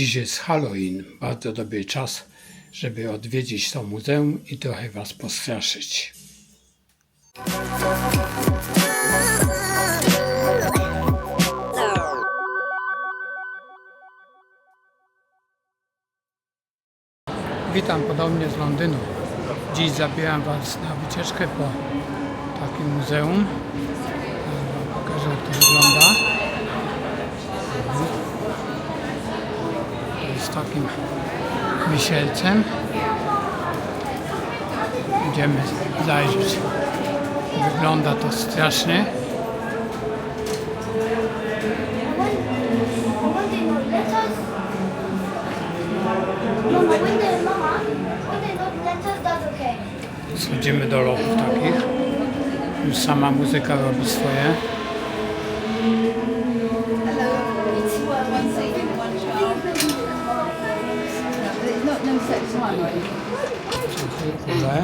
Dziś jest Halloween, bardzo dobry czas, żeby odwiedzić to muzeum i trochę Was postraszyć. Witam podobnie z Londynu. Dziś zabieram Was na wycieczkę po takim muzeum. Pokażę jak to wygląda. Jest takim wisielcem. Idziemy zajrzeć. Wygląda to strasznie. Schodzimy do lochów takich. Już sama muzyka robi swoje. No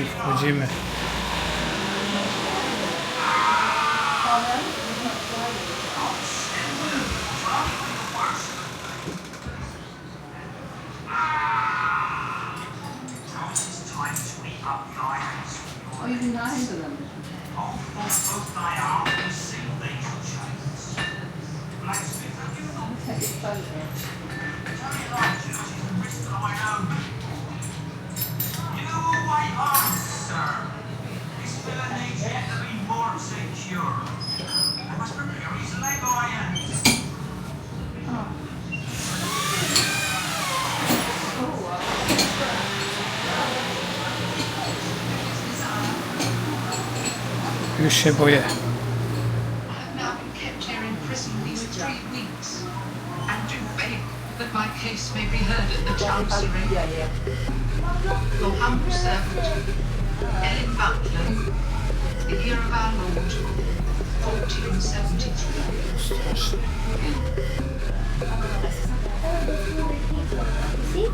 i wchodzimy. Do beg that my case may be heard at the chancery. Your humble servant, Ellen Butler, the year of our Lord, 1473. See?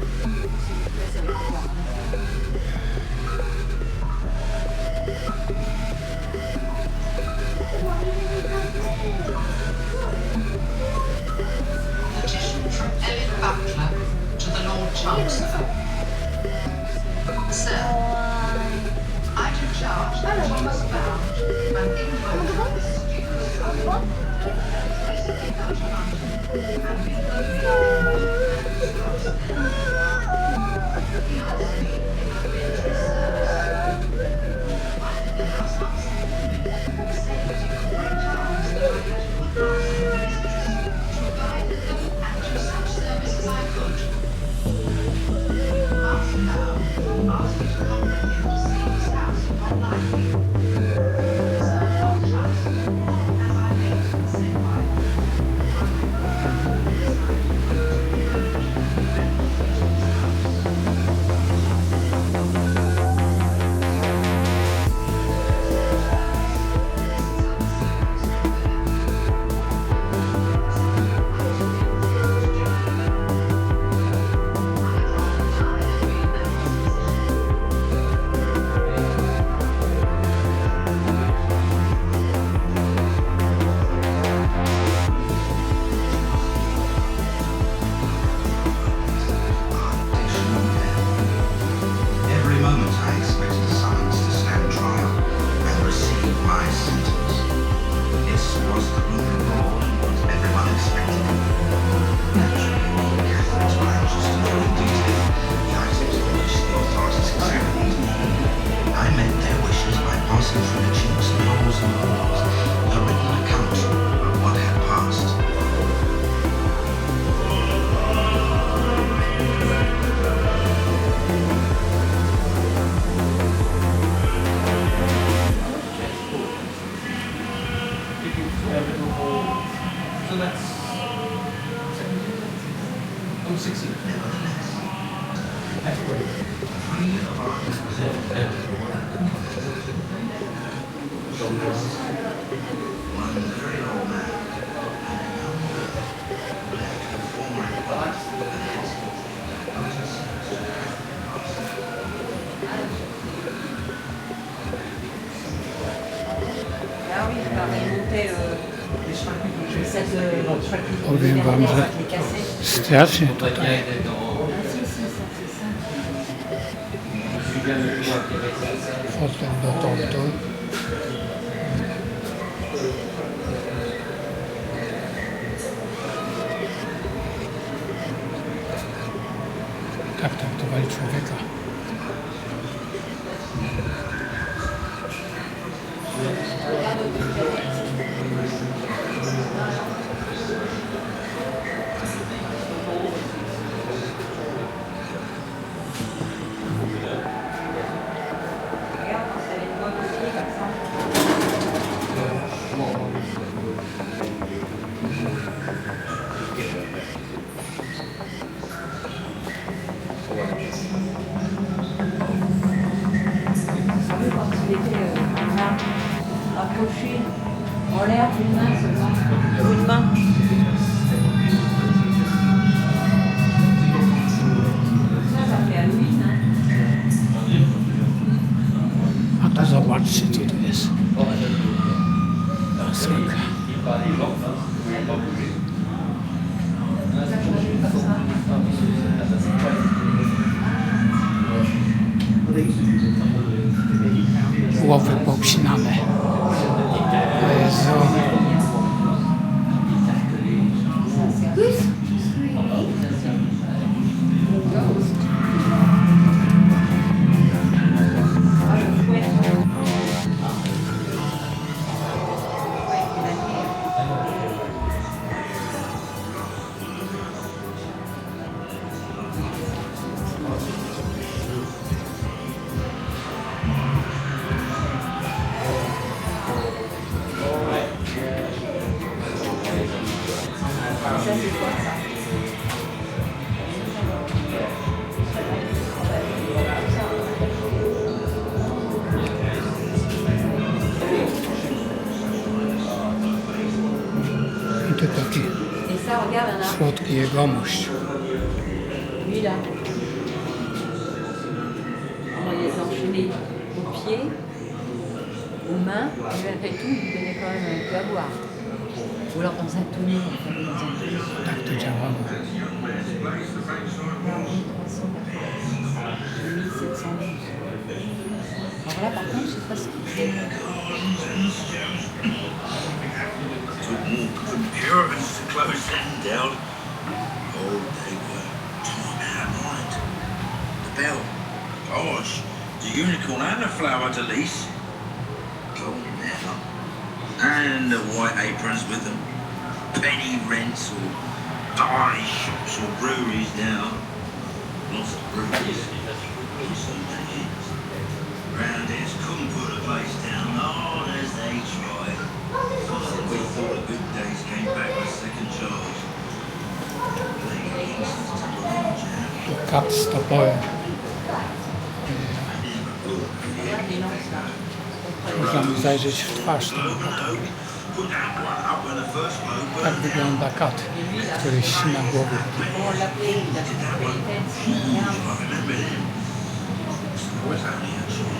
Petition from Elliot Butler to the Lord Chancellor. Sir, I do charge that Thomas Bound, an of the and Overigens waren ze straatje. Valt dan dat al door. Ik dacht dat 俺れは気 słodki jegomość. Lui là, on les enchaînait aux pieds, aux mains, et malgré tout, il donnait quand même un peu à boire. Ou alors dans un tonneau, fallait dans un tonneau. Tak to działało. Là, on dit 300 1700 Alors là, par contre, je sais pas ce qu'il fait. Took more good Puritans to close them down. Oh, they were time out of mind. The bell, gosh, the unicorn and the flower. Gone now. And the white aprons with them. Penny rents or dye shops or breweries now. Lots of breweries. Many. Roundheads couldn't place kat stopowy. Można mu zajrzeć w twarz bloke Tak wygląda kat, który ścina głowę. Comment on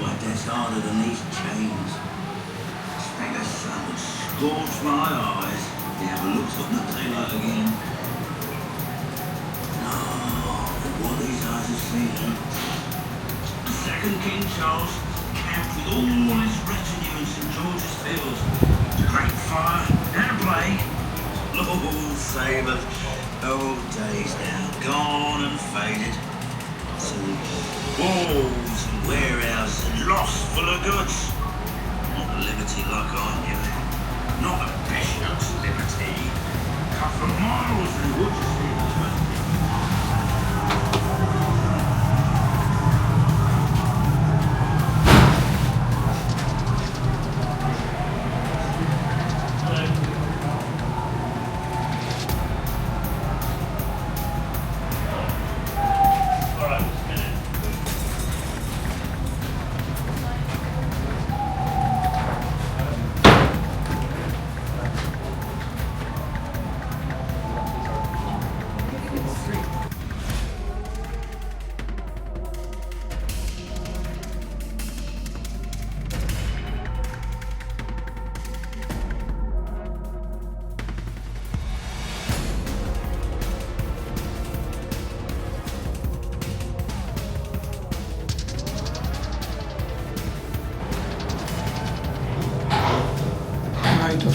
My death's harder than these chains. Expect the sun would scorch my eyes. The ever looks on the daylight again. But what these eyes have seen. Second King Charles camped with all his retinue in St George's Fields. A great fire and plague. Lord save us. Old days now, gone and faded. Some walls and warehouses and lost full of goods. Not a liberty like I knew it. Not a bishop's liberty. Cut for miles and woods,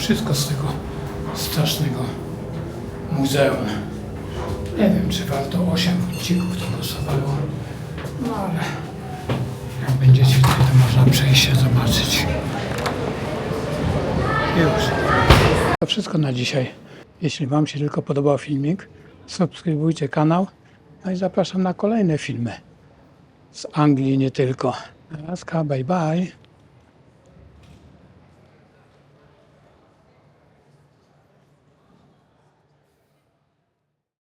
wszystko z tego strasznego muzeum. Nie wiem, czy warto 8 bucików to kosztowało, no ale jak będziecie tutaj, to można przejść się zobaczyć. Już. To wszystko na dzisiaj. Jeśli Wam się tylko podobał filmik, subskrybujcie kanał. No i zapraszam na kolejne filmy. Z Anglii nie tylko. Laska, bye bye.